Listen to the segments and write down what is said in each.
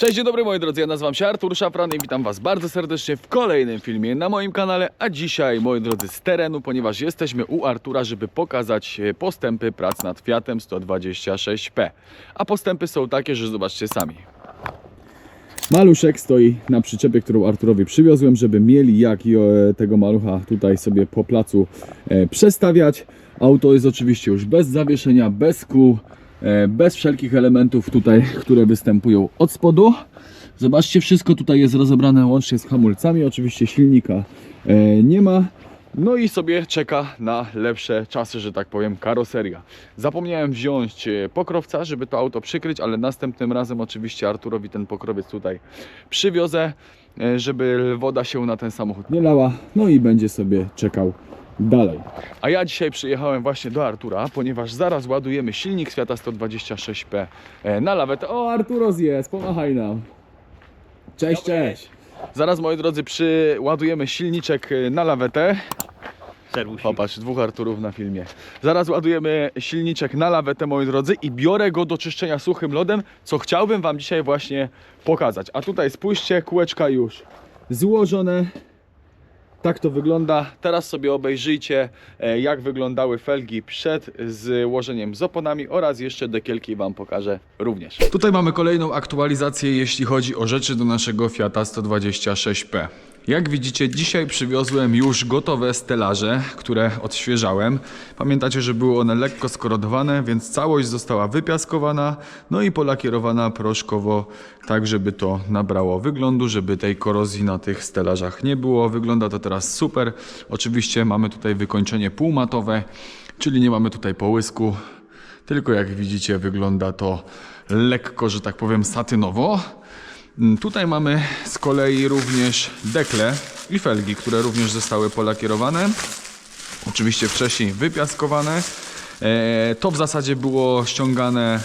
Cześć, dzień dobry moi drodzy, ja nazywam się Artur Szafran i witam was bardzo serdecznie w kolejnym filmie na moim kanale, a dzisiaj moi drodzy z terenu, ponieważ jesteśmy u Artura, żeby pokazać e, postępy prac nad Fiatem 126P. A postępy są takie, że zobaczcie sami. Maluszek stoi na przyczepie, którą Arturowi przywiozłem, żeby mieli jak e, tego malucha tutaj sobie po placu e, przestawiać. Auto jest oczywiście już bez zawieszenia, bez kół, bez wszelkich elementów tutaj, które występują od spodu. Zobaczcie, wszystko tutaj jest rozebrane łącznie z hamulcami. Oczywiście silnika e, nie ma. No i sobie czeka na lepsze czasy, że tak powiem, karoseria. Zapomniałem wziąć e, pokrowca, żeby to auto przykryć, ale następnym razem oczywiście Arturowi ten pokrowiec tutaj przywiozę, e, żeby woda się na ten samochód nie lała. No i będzie sobie czekał dalej. A ja dzisiaj przyjechałem właśnie do Artura, ponieważ zaraz ładujemy silnik Świata 126P e, na lawetę. O, Arturos jest, pomachaj nam. Cześć, cześć. Zaraz, moi drodzy, przyładujemy silniczek e, na lawetę. Serwus. Popatrz, dwóch Arturów na filmie. Zaraz ładujemy silniczek na lawetę, moi drodzy, i biorę go do czyszczenia suchym lodem, co chciałbym Wam dzisiaj właśnie pokazać. A tutaj spójrzcie, kółeczka już złożone. Tak to wygląda. Teraz sobie obejrzyjcie, e, jak wyglądały felgi przed złożeniem z oponami oraz jeszcze dekielki Wam pokażę również. Tutaj mamy kolejną aktualizację, jeśli chodzi o rzeczy do naszego Fiata 126P. Jak widzicie, dzisiaj przywiozłem już gotowe stelaże, które odświeżałem. Pamiętacie, że były one lekko skorodowane, więc całość została wypiaskowana, no i polakierowana proszkowo, tak żeby to nabrało wyglądu, żeby tej korozji na tych stelażach nie było. Wygląda to teraz super. Oczywiście mamy tutaj wykończenie półmatowe, czyli nie mamy tutaj połysku, tylko jak widzicie wygląda to lekko, że tak powiem, satynowo. Mm, Tutaj mamy z kolei również dekle i felgi, które również zostały polakierowane. Oczywiście wcześniej wypiaskowane. E, To w zasadzie było ściągane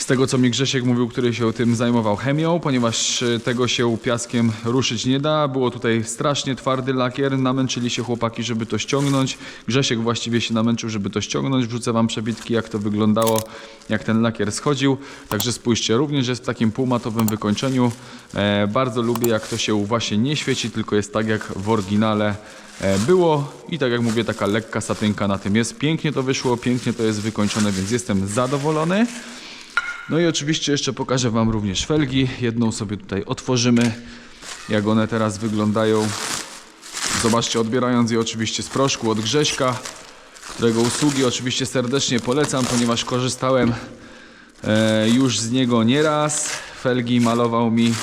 z tego co mi Grzesiek mówił, który się tym zajmował chemią, ponieważ e, tego się piaskiem ruszyć nie da. Było tutaj strasznie twardy lakier, namęczyli się chłopaki, żeby to ściągnąć. Grzesiek właściwie się namęczył, żeby to ściągnąć. Wrzucę wam przebitki, jak to wyglądało, jak ten lakier schodził. Także spójrzcie, również jest w takim półmatowym wykończeniu. E, bardzo lubię, jak to się właśnie nie świeci, tylko jest tak jak w oryginale e, było. I tak jak mówię, taka lekka satynka na tym jest. Pięknie to wyszło, pięknie to jest wykończone, więc jestem zadowolony. No i oczywiście jeszcze pokażę Wam również felgi. Jedną sobie tutaj otworzymy, jak one teraz wyglądają. Zobaczcie, odbierając je oczywiście z proszku od Grześka, którego usługi oczywiście serdecznie polecam, ponieważ korzystałem e, już z niego nieraz. Felgi malował mi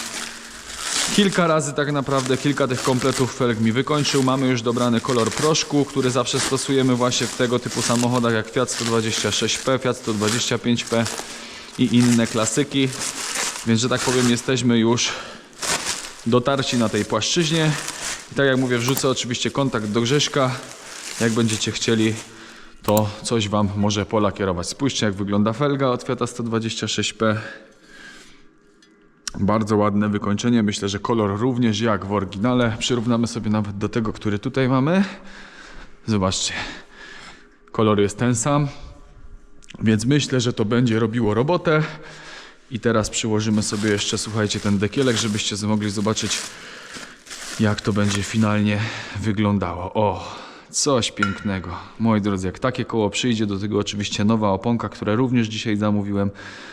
Kilka razy tak naprawdę, kilka tych kompletów felg mi wykończył. Mamy już dobrany kolor proszku, który zawsze stosujemy właśnie w tego typu samochodach jak Fiat 126P, Fiat 125P i inne klasyki. Więc, że tak powiem, jesteśmy już dotarci na tej płaszczyźnie. I tak jak mówię, wrzucę oczywiście kontakt do Grześka. Jak będziecie chcieli, to coś Wam może polakierować. Spójrzcie, jak wygląda felga od Fiata 126P. Bardzo ładne wykończenie. Myślę, że kolor również jak w oryginale. Przyrównamy sobie nawet do tego, który tutaj mamy. Zobaczcie. Kolor jest ten sam. Więc myślę, że to będzie robiło robotę. I teraz przyłożymy sobie jeszcze, słuchajcie, ten dekielek, żebyście mogli zobaczyć, jak to będzie finalnie wyglądało. O, coś pięknego. Moi drodzy, jak takie koło przyjdzie, do tego oczywiście nowa oponka, które również dzisiaj zamówiłem,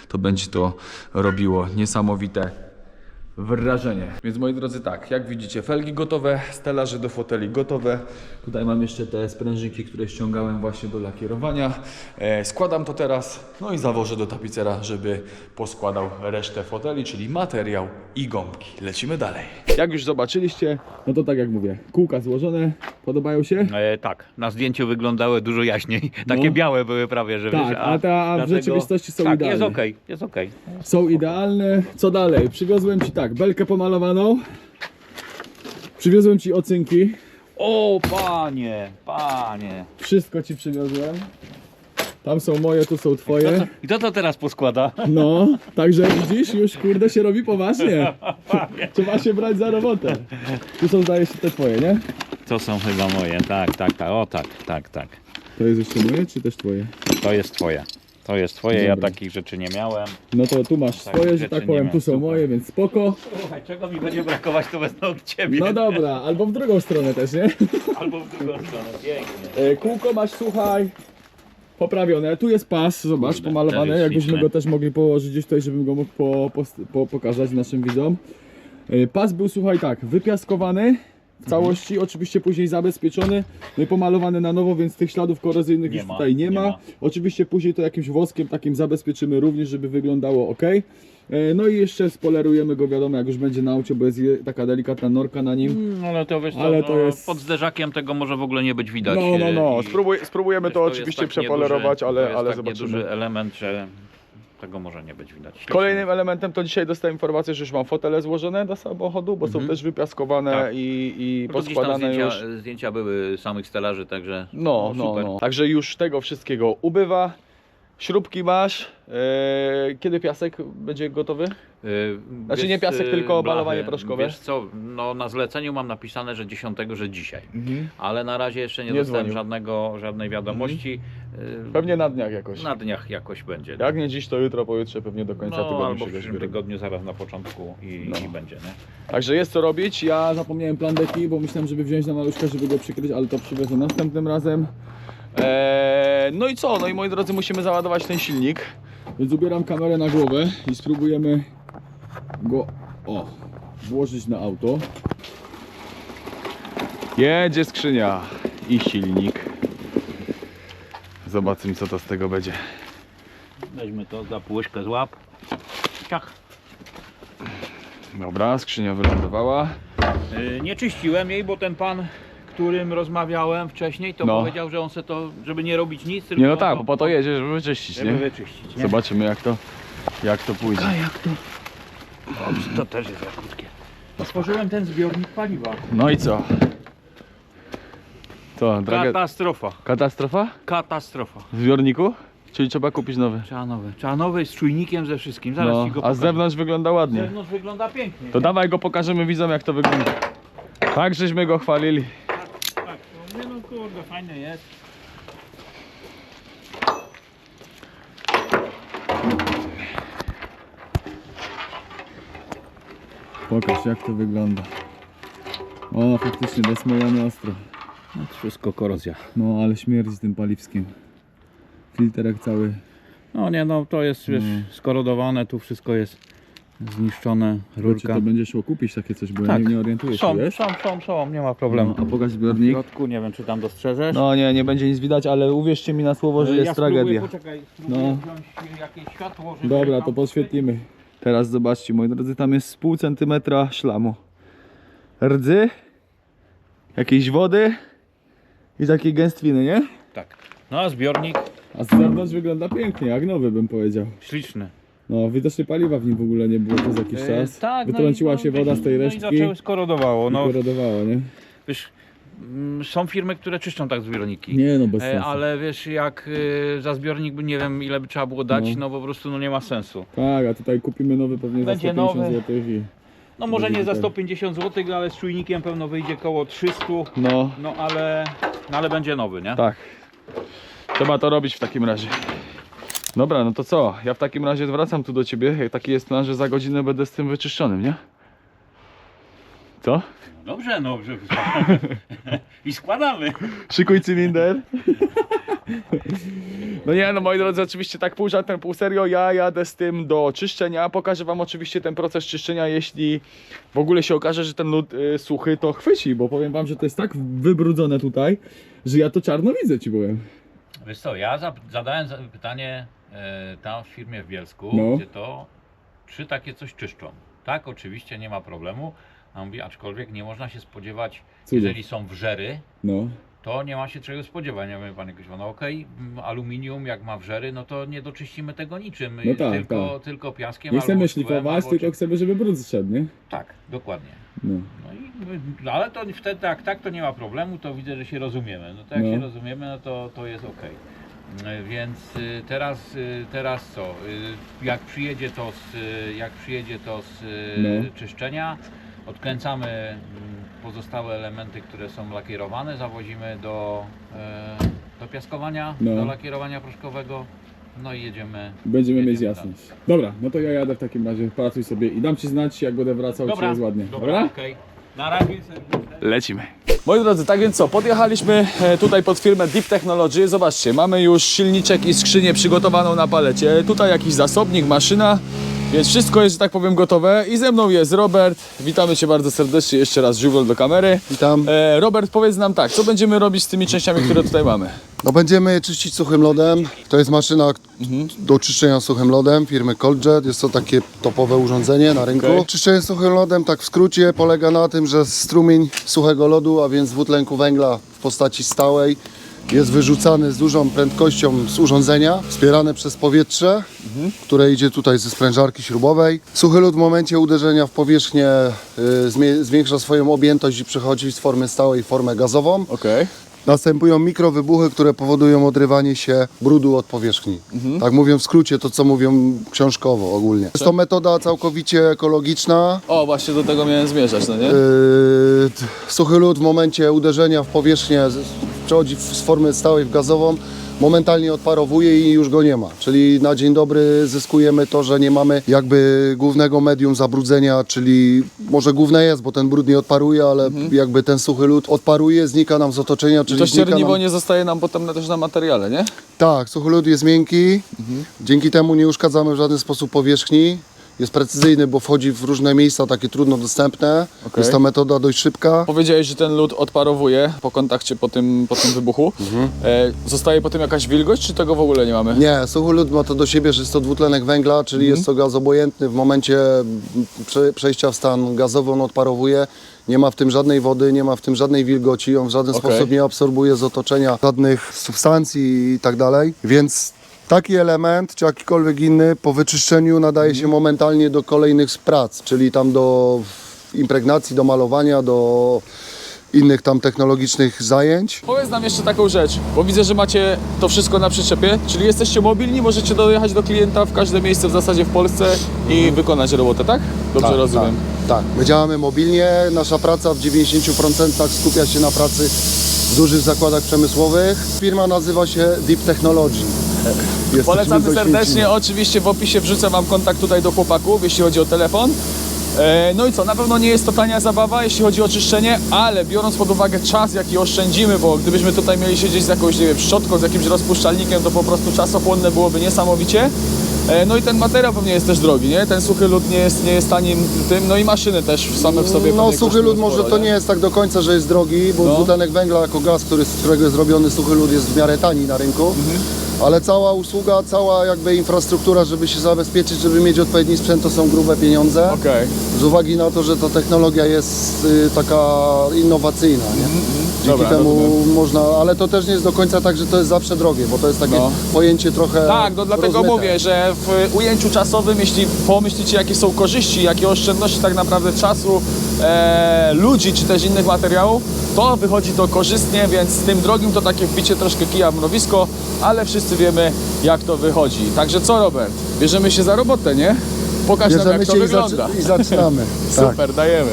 to będzie to robiło niesamowite wrażenie. Więc moi drodzy, tak, jak widzicie, felgi gotowe, stelaże do foteli gotowe. Tutaj mam jeszcze te sprężynki, które ściągałem właśnie do lakierowania. E, składam to teraz, no i zawożę do tapicera, żeby poskładał resztę foteli, czyli materiał i gąbki. Lecimy dalej. Jak już zobaczyliście, no to tak jak mówię, kółka złożone, podobają się? E, tak, na zdjęciu wyglądały dużo jaśniej. Takie No. białe były prawie, że Tak, wiesz, a ta- a w rzeczywistości są tak, idealne. jest okej, jest okej. Są idealne. Co dalej? Przywiozłem Ci tak, belkę pomalowaną. Przywiozłem Ci ocynki. O, panie, panie. Wszystko Ci przywiozłem. Tam są moje, tu są Twoje. I kto to teraz poskłada? No, także widzisz, już kurde się robi poważnie. Trzeba się brać za robotę. Tu są zdaje się te Twoje, nie? To są chyba moje, tak, tak, tak, o tak, tak, tak. To jest jeszcze moje, czy też Twoje? To jest twoje. To jest twoje, ja Dobra. takich rzeczy nie miałem. No to tu masz Tak, swoje, że rzeczy tak nie powiem, tu są super. moje, więc spoko. Słuchaj, czego mi będzie brakować, to wezmę od ciebie. No dobra, albo w drugą stronę też, nie? Albo w drugą stronę, pięknie. E, Kółko masz, słuchaj, poprawione. Tu jest pas, zobacz, Kurde, pomalowany. jest Jakbyśmy śliczny. go też mogli położyć gdzieś tutaj, żebym go mógł po, po, po, pokazać naszym widzom. E, Pas był, słuchaj, tak, wypiaskowany w całości, oczywiście później zabezpieczony, no i pomalowany na nowo, więc tych śladów korozyjnych Nie już ma, tutaj nie, nie ma. ma. Oczywiście później to jakimś woskiem takim zabezpieczymy również, żeby wyglądało ok. E, No i jeszcze spolerujemy go, wiadomo, jak już będzie na aucie, bo jest je- taka delikatna norka na nim. Mm, ale to wiesz, co, Ale to no, jest- pod zderzakiem tego może w ogóle nie być widać. No, no, no, e, i Spróbuj, spróbujemy wiesz, to jest oczywiście tak przepolerować, nieduży- ale, to jest ale tak zobaczymy. nieduży element, że tego może nie być widać. Kolejnym elementem to dzisiaj dostałem informację, że już mam fotele złożone do samochodu, bo są Mhm. też wypiaskowane Tak. i, i No to gdzieś tam poskładane zdjęcia, już. zdjęcia były samych stelaży, także No, no, super. no. Także już tego wszystkiego ubywa. Śrubki masz. Eee, kiedy piasek będzie gotowy? Y, Znaczy nie piasek, y, tylko blachy. malowanie proszkowe? Wiesz co, no na zleceniu mam napisane, że 10, że dzisiaj. Ale na razie jeszcze nie, Nie dostałem dzwonił. żadnego, żadnej wiadomości. Y, Pewnie na dniach jakoś. Na dniach jakoś będzie. Jak nie dziś, to jutro, pojutrze, pewnie do końca no, tygodnia albo się w przyszłym tygodniu, zaraz na początku i, No. i będzie, nie? Także jest co robić. Ja zapomniałem plandeki, bo myślałem, żeby wziąć na maluszka, żeby go przykryć, ale to przywiozę następnym razem. Eee, no i co? No i moi drodzy, musimy załadować ten silnik. Więc ubieram kamerę na głowę i spróbujemy go o, włożyć na auto. Jedzie skrzynia i silnik. Zobaczymy co to z tego będzie. Weźmy to za półeczkę złap. Ciach. Dobra, skrzynia wylądowała. Y, nie czyściłem jej, bo ten pan, którym rozmawiałem wcześniej, to No. powiedział, że on se to, żeby nie robić nic, tylko Nie no tak, bo po to jedzie, żeby wyczyścić, żeby nie? wyczyścić. Nie? Zobaczymy jak to, jak to pójdzie. A jak to? O, to też jest za krótkie. Otworzyłem ten zbiornik paliwa. No i co? Co, droga... Katastrofa. katastrofa? Katastrofa. W zbiorniku? Czyli trzeba kupić nowy? Trzeba nowy. Trzeba nowy z czujnikiem ze wszystkim. Zaraz No, ci go a pokażę. z zewnątrz wygląda Z ładnie. zewnątrz wygląda pięknie. To dawaj go pokażemy widzom jak to wygląda. Tak żeśmy go chwalili. Tak, no, nie no kurde, fajny jest. Pokaż jak to wygląda. O, faktycznie desmojany ostro. No, to wszystko korozja. No, ale śmierdzi tym paliwskim. Filterek cały. No nie no, to jest wiesz, Mm. skorodowane, tu wszystko jest zniszczone, Czy rurka. to będzie szło kupić takie coś, bo ja Tak. nie, nie orientuję się, Są, wiesz? są, są, są, nie ma problemu. No, a pokaż W zbiornik. środku, nie wiem czy tam dostrzeżesz. No nie, nie będzie nic widać, ale uwierzcie mi na słowo, że E, jest ja spróbuję, tragedia. Poczekaj, No. wziąć jakieś światło, żeby Dobra, to podświetlimy. Teraz zobaczcie, moi drodzy, tam jest pół centymetra szlamu. Rdzy, jakiejś wody i takiej gęstwiny, nie? Tak. No a zbiornik A z zewnątrz wygląda pięknie, jak nowy bym powiedział. śliczny. No, widocznie paliwa w nim w ogóle nie było przez jakiś E, czas. tak, Wytrąciła no i- się no, woda z tej no resztki i zaczęły skorodowało. No, korodowało, nie? wiesz, mm, są firmy, które czyszczą tak zbiorniki. Nie no, bez E, sensu. ale wiesz, jak y, za zbiornik by nie wiem ile by trzeba było dać, No. no, po prostu no nie ma sensu. Tak, a tutaj kupimy nowy pewnie Będzie za 150 nowy. zł i... No może Będzie nie za tutaj. 150 zł, ale z czujnikiem pewno wyjdzie koło 300, No, no ale, no, ale będzie nowy, nie? tak. Trzeba to robić w takim razie. Dobra, no to co? Ja w takim razie wracam tu do ciebie. Jak taki jest plan, że za godzinę będę z tym wyczyszczonym, nie? Co? Dobrze, no, że i składamy. Szykuj cylinder. No nie, no moi drodzy, oczywiście tak pół żartem, pół serio, ja jadę z tym do czyszczenia, pokażę wam oczywiście ten proces czyszczenia, jeśli w ogóle się okaże, że ten lód y, suchy, to chwyci, bo powiem wam, że to jest tak wybrudzone tutaj, że ja to czarno widzę, ci powiem. Wiesz co, ja za- zadałem za- pytanie tam w firmie w Bielsku, No. gdzie to, czy takie coś czyszczą. Tak, oczywiście nie ma problemu, a mówi, aczkolwiek nie można się spodziewać, Cudów. jeżeli są wrzery, No, to nie ma się czego spodziewać. Ja mówię, panie Kuźwa, no okej, mm, aluminium jak ma wrzery, no to nie doczyścimy tego niczym, No tak, tylko, tak. tylko piaskiem nie chcemy szlifować, tylko chcemy, żeby brud zszedł, nie? Tak, dokładnie. No. No i, ale to wtedy tak, tak to nie ma problemu, to widzę, że się rozumiemy. No to jak No. się rozumiemy, no to, to jest ok. Więc y, teraz, y, teraz co? Jak przyjedzie to z, jak przyjedzie to z No. czyszczenia, odkręcamy mm, pozostałe elementy, które są lakierowane, zawozimy do, e, do piaskowania, No. do lakierowania proszkowego no i jedziemy. Będziemy mieć jedziemy jasność. Dobra, no to ja jadę w takim razie, pracuj sobie i dam Ci znać, jak będę wracał, Dobra, czy jest ładnie. dobra, okej. Na razie. Lecimy. Moi drodzy, tak więc co, podjechaliśmy e, tutaj pod firmę Deep Technology. Zobaczcie, mamy już silniczek i skrzynię przygotowaną na palecie. Tutaj jakiś zasobnik, maszyna, więc wszystko jest, że tak powiem, gotowe. I ze mną jest Robert. Witamy Cię bardzo serdecznie jeszcze raz, żywol do kamery. Witam. E, Robert, powiedz nam tak, co będziemy robić z tymi częściami, które tutaj mamy? No będziemy je czyścić suchym lodem. To jest maszyna do czyszczenia suchym lodem firmy Coldjet. Jest to takie topowe urządzenie na rynku. Okej. Czyszczenie suchym lodem, tak w skrócie, polega na tym, że strumień suchego lodu, a więc dwutlenku węgla w postaci stałej, jest wyrzucany z dużą prędkością z urządzenia, wspierane przez powietrze, które idzie tutaj ze sprężarki śrubowej. Suchy lód w momencie uderzenia w powierzchnię y, zwiększa swoją objętość i przechodzi z formy stałej w formę gazową. Okej. Następują mikrowybuchy, które powodują odrywanie się brudu od powierzchni. Tak mówią w skrócie to, co mówią książkowo ogólnie. Jest to metoda całkowicie ekologiczna. O, właśnie do tego miałem zmierzać, no nie? Yy, suchy lód w momencie uderzenia w powierzchnię przechodzi z formy stałej w gazową, momentalnie odparowuje i już go nie ma. Czyli na dzień dobry zyskujemy to, że nie mamy jakby głównego medium zabrudzenia, czyli może główne jest, bo ten brud nie odparuje, ale jakby ten suchy lód odparuje, znika nam z otoczenia, czyli To ścierniwo nam... nie zostaje nam potem na- też na materiale, nie? Tak, suchy lód jest miękki, Mhm. dzięki temu nie uszkadzamy w żaden sposób powierzchni. Jest precyzyjny, bo wchodzi w różne miejsca takie trudno dostępne. Okej. Jest to metoda dość szybka. Powiedziałeś, że ten lód odparowuje po kontakcie, po tym, po tym wybuchu. E, zostaje potem jakaś wilgoć, czy tego w ogóle nie mamy? Nie, suchy lód ma to do siebie, że jest to dwutlenek węgla, czyli Mhm. jest to gaz obojętny. W momencie prze, przejścia w stan gazowy on odparowuje. Nie ma w tym żadnej wody, nie ma w tym żadnej wilgoci, on w żaden Okej. sposób nie absorbuje z otoczenia żadnych substancji i tak dalej. Więc taki element, czy jakikolwiek inny, po wyczyszczeniu nadaje Mhm. się momentalnie do kolejnych prac, czyli tam do impregnacji, do malowania, do innych tam technologicznych zajęć. Powiedz nam jeszcze taką rzecz, bo widzę, że macie to wszystko na przyczepie, czyli jesteście mobilni, możecie dojechać do klienta w każde miejsce w zasadzie w Polsce i wykonać robotę, tak? Dobrze Tak, rozumiem. Tak, tak. My działamy mobilnie. Nasza praca w 90% skupia się na pracy w dużych zakładach przemysłowych. Firma nazywa się Deep Technology. Jesteśmy Polecamy serdecznie, oczywiście w opisie wrzucę Wam kontakt tutaj do chłopaków, jeśli chodzi o telefon. E, No i co, na pewno nie jest to tania zabawa, jeśli chodzi o czyszczenie, ale biorąc pod uwagę czas, jaki oszczędzimy, bo gdybyśmy tutaj mieli siedzieć z jakąś, nie wiem, szczotką, z jakimś rozpuszczalnikiem, to po prostu czasochłonne byłoby niesamowicie. E, No i ten materiał pewnie jest też drogi, nie? Ten suchy lód nie jest, nie jest tanim tym, no i maszyny też same w sobie No pewnie suchy kosztują lód może sporo, to nie jest tak do końca, że jest drogi, bo No. dwutlenek węgla jako gaz, który, z którego jest zrobiony suchy lód jest w miarę tani na rynku. Ale cała usługa, cała jakby infrastruktura, żeby się zabezpieczyć, żeby mieć odpowiedni sprzęt, to są grube pieniądze. Okej. Z uwagi na to, że ta technologia jest y, taka innowacyjna, nie? Dzięki Dobra, temu rozumiem. można, ale to też nie jest do końca tak, że to jest zawsze drogie, bo to jest takie No. pojęcie trochę Tak, no dlatego rozmyte. mówię, że w ujęciu czasowym, jeśli pomyślicie jakie są korzyści, jakie oszczędności tak naprawdę czasu, e, ludzi czy też innych materiałów, to wychodzi to korzystnie, więc z tym drogim to takie wbicie troszkę kija w mrowisko, ale wszyscy wiemy jak to wychodzi. Także co Robert, bierzemy się za robotę, nie? Pokaż nam Bierzemy jak to wygląda. i zaczynamy. tak. Super, dajemy.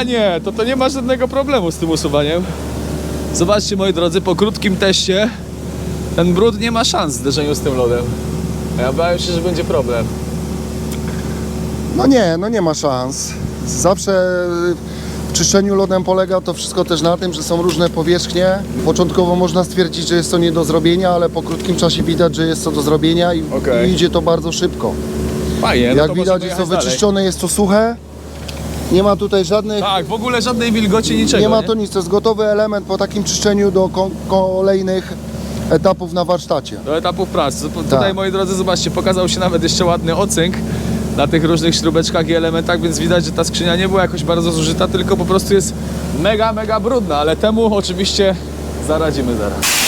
Panie, to to nie ma żadnego problemu z tym usuwaniem. Zobaczcie moi drodzy, po krótkim teście ten brud nie ma szans w zderzeniu z tym lodem. A Ja bałem się, że będzie problem. No nie, no nie ma szans. Zawsze w czyszczeniu lodem polega to wszystko też na tym, że są różne powierzchnie. Początkowo można stwierdzić, że jest to nie do zrobienia, ale po krótkim czasie widać, że jest to do zrobienia i, Okej. i idzie to bardzo szybko. Fajnie, no Jak to widać jest to jechać dalej. wyczyszczone, jest to suche. Nie ma tutaj żadnych Tak, w ogóle żadnej wilgoci, niczego. nie ma to nic, to jest gotowy element po takim czyszczeniu do ko- kolejnych etapów na warsztacie. do etapów pracy. Po- Tak. Tutaj, moi drodzy, zobaczcie, pokazał się nawet jeszcze ładny ocynk na tych różnych śrubeczkach i elementach, więc widać, że ta skrzynia nie była jakoś bardzo zużyta, tylko po prostu jest mega, mega brudna, ale temu oczywiście zaradzimy zaraz.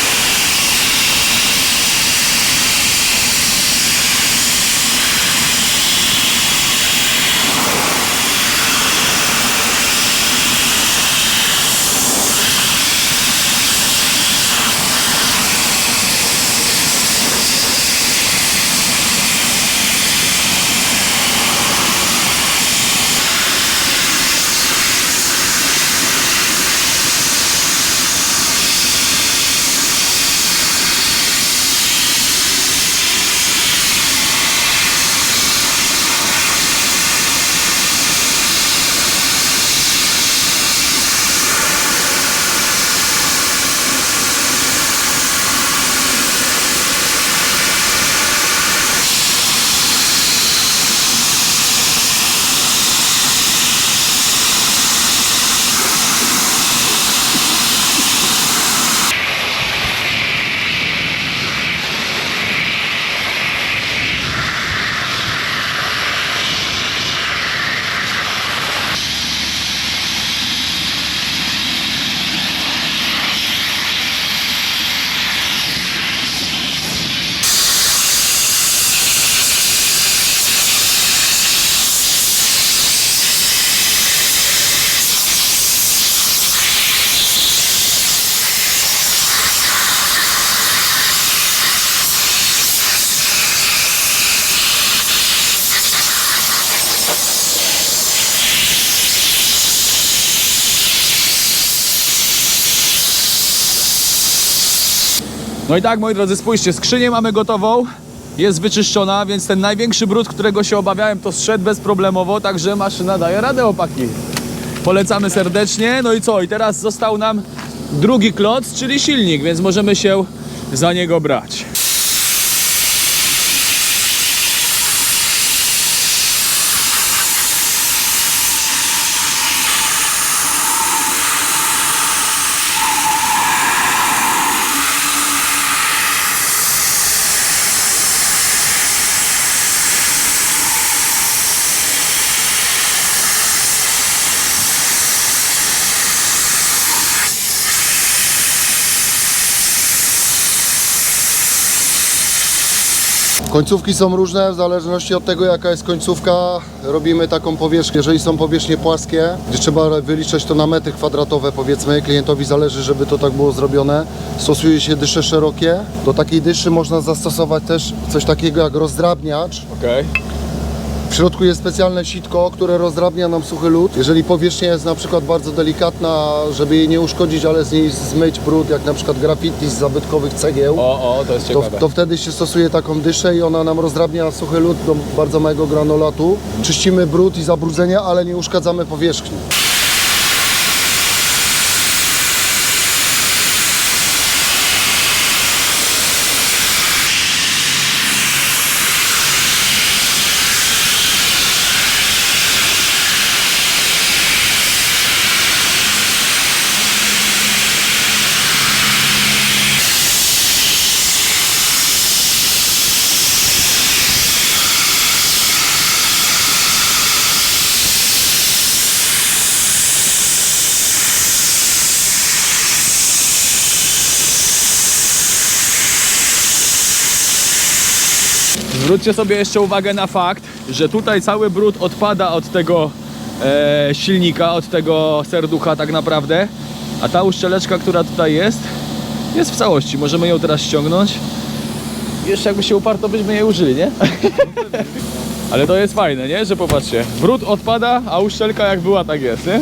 No i tak, moi drodzy, spójrzcie, skrzynię mamy gotową, jest wyczyszczona, więc ten największy brud, którego się obawiałem, to zszedł bezproblemowo, także maszyna daje radę, opaki. Polecamy serdecznie. No i co? I teraz został nam drugi kloc, czyli silnik, więc możemy się za niego brać. Końcówki są różne w zależności od tego jaka jest końcówka. Robimy taką powierzchnię. Jeżeli są powierzchnie płaskie, gdzie trzeba wyliczać to na metry kwadratowe powiedzmy, klientowi zależy, żeby to tak było zrobione. Stosuje się dysze szerokie. Do takiej dyszy można zastosować też coś takiego jak rozdrabniacz. Okej. W środku jest specjalne sitko, które rozdrabnia nam suchy lód. Jeżeli powierzchnia jest na przykład bardzo delikatna, żeby jej nie uszkodzić, ale z niej zmyć brud, jak na przykład graffiti z zabytkowych cegieł, O, o, to jest to, ciekawe. to wtedy się stosuje taką dyszę i ona nam rozdrabnia suchy lód do bardzo małego granulatu. Czyścimy brud i zabrudzenia, ale nie uszkadzamy powierzchni. Zwróćcie sobie jeszcze uwagę na fakt, że tutaj cały brud odpada od tego e, silnika, od tego serducha tak naprawdę, a ta uszczeleczka, która tutaj jest, jest w całości. Możemy ją teraz ściągnąć. Jeszcze jakby się uparł, to byśmy jej użyli, nie? Ale to jest fajne, nie? Że popatrzcie, brud odpada, a uszczelka jak była, tak jest, nie?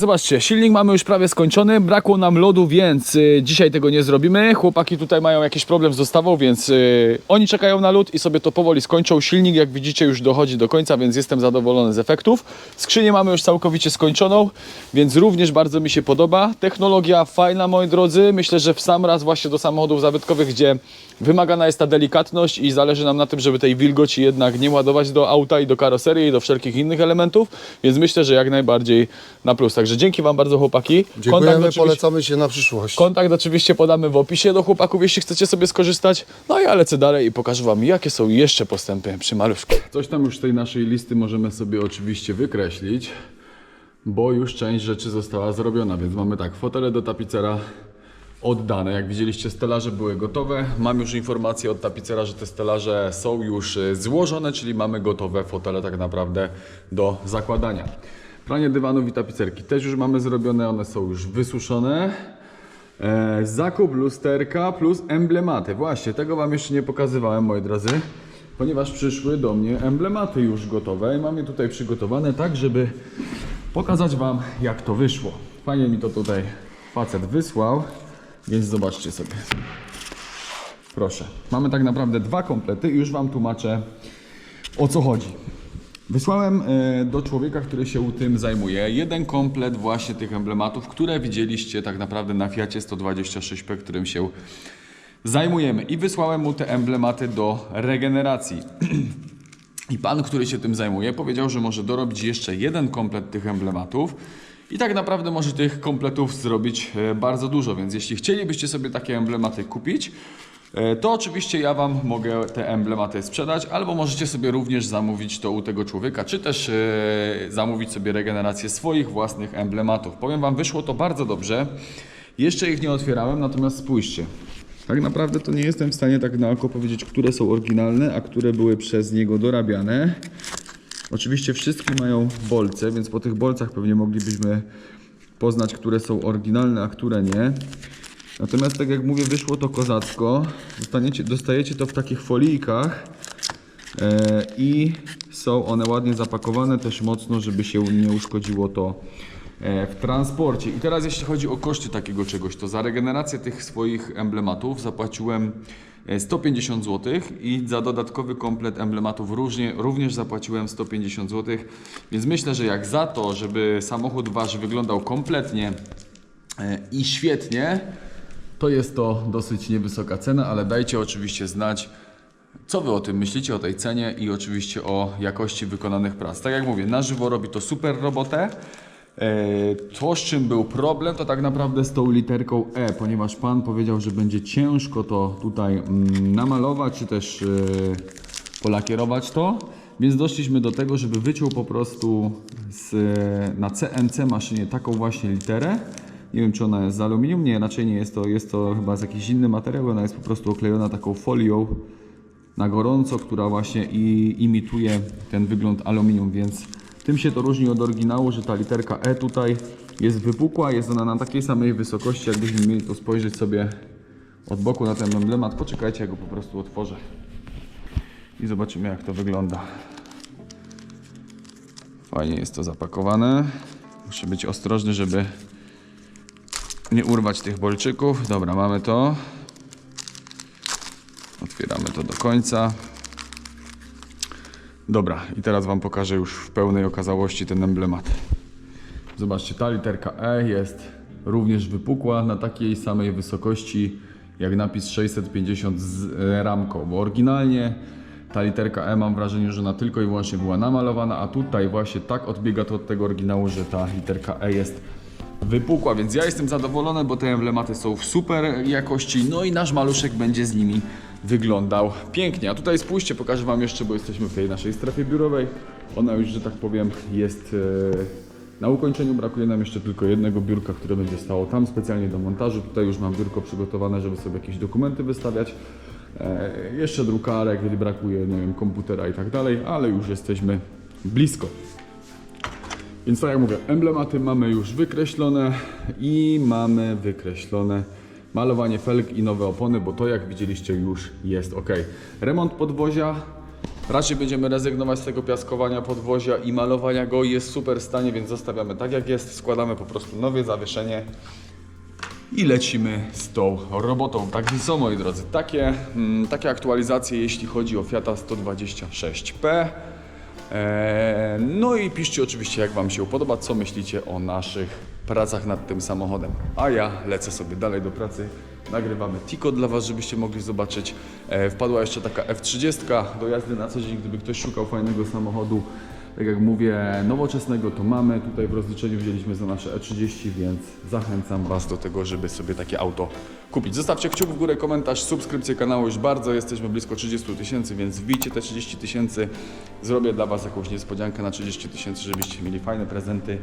Zobaczcie, silnik mamy już prawie skończony, brakło nam lodu, więc y, dzisiaj tego nie zrobimy. Chłopaki tutaj mają jakiś problem z dostawą, więc y, oni czekają na lód i sobie to powoli skończą. Silnik, jak widzicie, już dochodzi do końca, więc jestem zadowolony z efektów. Skrzynię mamy już całkowicie skończoną, więc również bardzo mi się podoba. Technologia fajna, moi drodzy. Myślę, że w sam raz właśnie do samochodów zabytkowych, gdzie wymagana jest ta delikatność i zależy nam na tym, żeby tej wilgoci jednak nie ładować do auta i do karoserii i do wszelkich innych elementów, więc myślę, że jak najbardziej na plus. Także dzięki Wam bardzo chłopaki. Dziękujemy, polecamy się na przyszłość. kontakt oczywiście podamy w opisie do chłopaków, jeśli chcecie sobie skorzystać. No a ja lecę dalej i pokażę Wam, jakie są jeszcze postępy przy maluszku. Coś tam już z tej naszej listy możemy sobie oczywiście wykreślić, bo już część rzeczy została zrobiona, więc mamy tak, fotele do tapicera oddane. Jak widzieliście, stelaże były gotowe. Mam już informację od tapicera, że te stelaże są już y, złożone, czyli mamy gotowe fotele tak naprawdę do zakładania. Pranie dywanów i tapicerki też już mamy zrobione, one są już wysuszone. E, zakup lusterka plus emblematy. Właśnie, tego Wam jeszcze nie pokazywałem, moi drodzy, ponieważ przyszły do mnie emblematy już gotowe i mam je tutaj przygotowane tak, żeby pokazać Wam, jak to wyszło. Fajnie mi to tutaj facet wysłał, więc zobaczcie sobie. Proszę. Mamy tak naprawdę dwa komplety i już Wam tłumaczę, o co chodzi. Wysłałem e, do człowieka, który się tym zajmuje, jeden komplet właśnie tych emblematów, które widzieliście tak naprawdę na Fiacie 126P, którym się zajmujemy. I wysłałem mu te emblematy do regeneracji. I pan, który się tym zajmuje, powiedział, że może dorobić jeszcze jeden komplet tych emblematów. I tak naprawdę może tych kompletów zrobić e, bardzo dużo, więc jeśli chcielibyście sobie takie emblematy kupić, e, to oczywiście ja Wam mogę te emblematy sprzedać, albo możecie sobie również zamówić to u tego człowieka, czy też e, zamówić sobie regenerację swoich własnych emblematów. Powiem Wam, wyszło to bardzo dobrze. Jeszcze ich nie otwierałem, natomiast spójrzcie. Tak naprawdę to nie jestem w stanie tak na oko powiedzieć, które są oryginalne, a które były przez niego dorabiane. Oczywiście wszystkie mają bolce, więc po tych bolcach pewnie moglibyśmy poznać, które są oryginalne, a które nie. Natomiast tak jak mówię, wyszło to kozacko. Dostaniecie, dostajecie to w takich folijkach e, i są one ładnie zapakowane też mocno, żeby się nie uszkodziło to w transporcie. I teraz jeśli chodzi o koszty takiego czegoś, to za regenerację tych swoich emblematów zapłaciłem e, 150 zł i za dodatkowy komplet emblematów różnie, również zapłaciłem 150 zł. Więc myślę, że jak za to, żeby samochód wasz wyglądał kompletnie e, i świetnie, to jest to dosyć niewysoka cena, ale dajcie oczywiście znać, co Wy o tym myślicie, o tej cenie i oczywiście o jakości wykonanych prac. Tak jak mówię, na żywo robi to super robotę. E, To, z czym był problem, to tak naprawdę z tą literką E, ponieważ Pan powiedział, że będzie ciężko to tutaj mm, namalować, czy też e, polakierować to. Więc doszliśmy do tego, żeby wyciął po prostu z, na CNC maszynie taką właśnie literę. Nie wiem, czy ona jest z aluminium, nie, raczej nie jest to, jest to chyba z jakiś inny materiał, ona jest po prostu oklejona taką folią na gorąco, która właśnie i, imituje ten wygląd aluminium, więc tym się to różni od oryginału, że ta literka E tutaj jest wypukła, jest ona na takiej samej wysokości, jakbyśmy mieli to spojrzeć sobie od boku na ten emblemat. Poczekajcie, ja go po prostu otworzę i zobaczymy jak to wygląda. Fajnie jest to zapakowane. Muszę być ostrożny, żeby nie urwać tych bolczyków. Dobra, mamy to. Otwieramy to do końca. Dobra, i teraz Wam pokażę już w pełnej okazałości ten emblemat. Zobaczcie, ta literka E jest również wypukła na takiej samej wysokości jak napis 650 z e, ramką, bo oryginalnie ta literka E mam wrażenie, że ona tylko i wyłącznie była namalowana, a tutaj właśnie tak odbiega to od tego oryginału, że ta literka E jest wypukła, więc ja jestem zadowolony, bo te emblematy są w super jakości, no i nasz maluszek będzie z nimi wyglądał pięknie. A tutaj spójrzcie, pokażę Wam jeszcze, bo jesteśmy w tej naszej strefie biurowej. Ona już, że tak powiem, jest e, na ukończeniu. Brakuje nam jeszcze tylko jednego biurka, które będzie stało tam specjalnie do montażu. Tutaj już mam biurko przygotowane, żeby sobie jakieś dokumenty wystawiać. E, jeszcze drukarek, jeżeli brakuje, nie wiem, komputera i tak dalej, ale już jesteśmy blisko. Więc tak jak mówię, emblematy mamy już wykreślone i mamy wykreślone malowanie felg i nowe opony, bo to jak widzieliście już jest ok. Remont podwozia Raczej będziemy rezygnować z tego piaskowania podwozia i malowania go. Jest super stanie, więc zostawiamy tak jak jest. Składamy po prostu nowe zawieszenie i lecimy z tą robotą. Tak więc moi drodzy, takie, mm, takie aktualizacje jeśli chodzi o Fiata 126P. Eee, no i piszcie oczywiście jak Wam się podoba, co myślicie o naszych pracach nad tym samochodem. A ja lecę sobie dalej do pracy. Nagrywamy Tico dla Was, żebyście mogli zobaczyć. E, wpadła jeszcze taka F30 do jazdy na co dzień, gdyby ktoś szukał fajnego samochodu. Tak jak mówię, nowoczesnego to mamy, tutaj w rozliczeniu wzięliśmy za nasze E30, więc zachęcam Was do tego, żeby sobie takie auto kupić. Zostawcie kciuk w górę, komentarz, subskrypcję kanału już bardzo, jesteśmy blisko 30 tysięcy, więc wbijcie te 30 tysięcy, zrobię dla Was jakąś niespodziankę na 30 tysięcy, żebyście mieli fajne prezenty,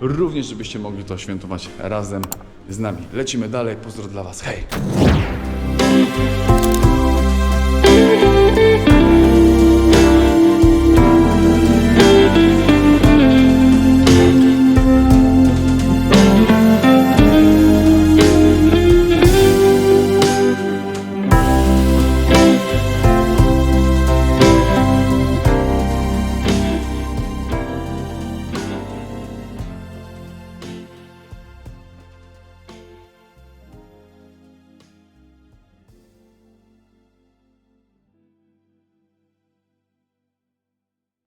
również żebyście mogli to świętować razem z nami. Lecimy dalej, pozdro dla Was, hej!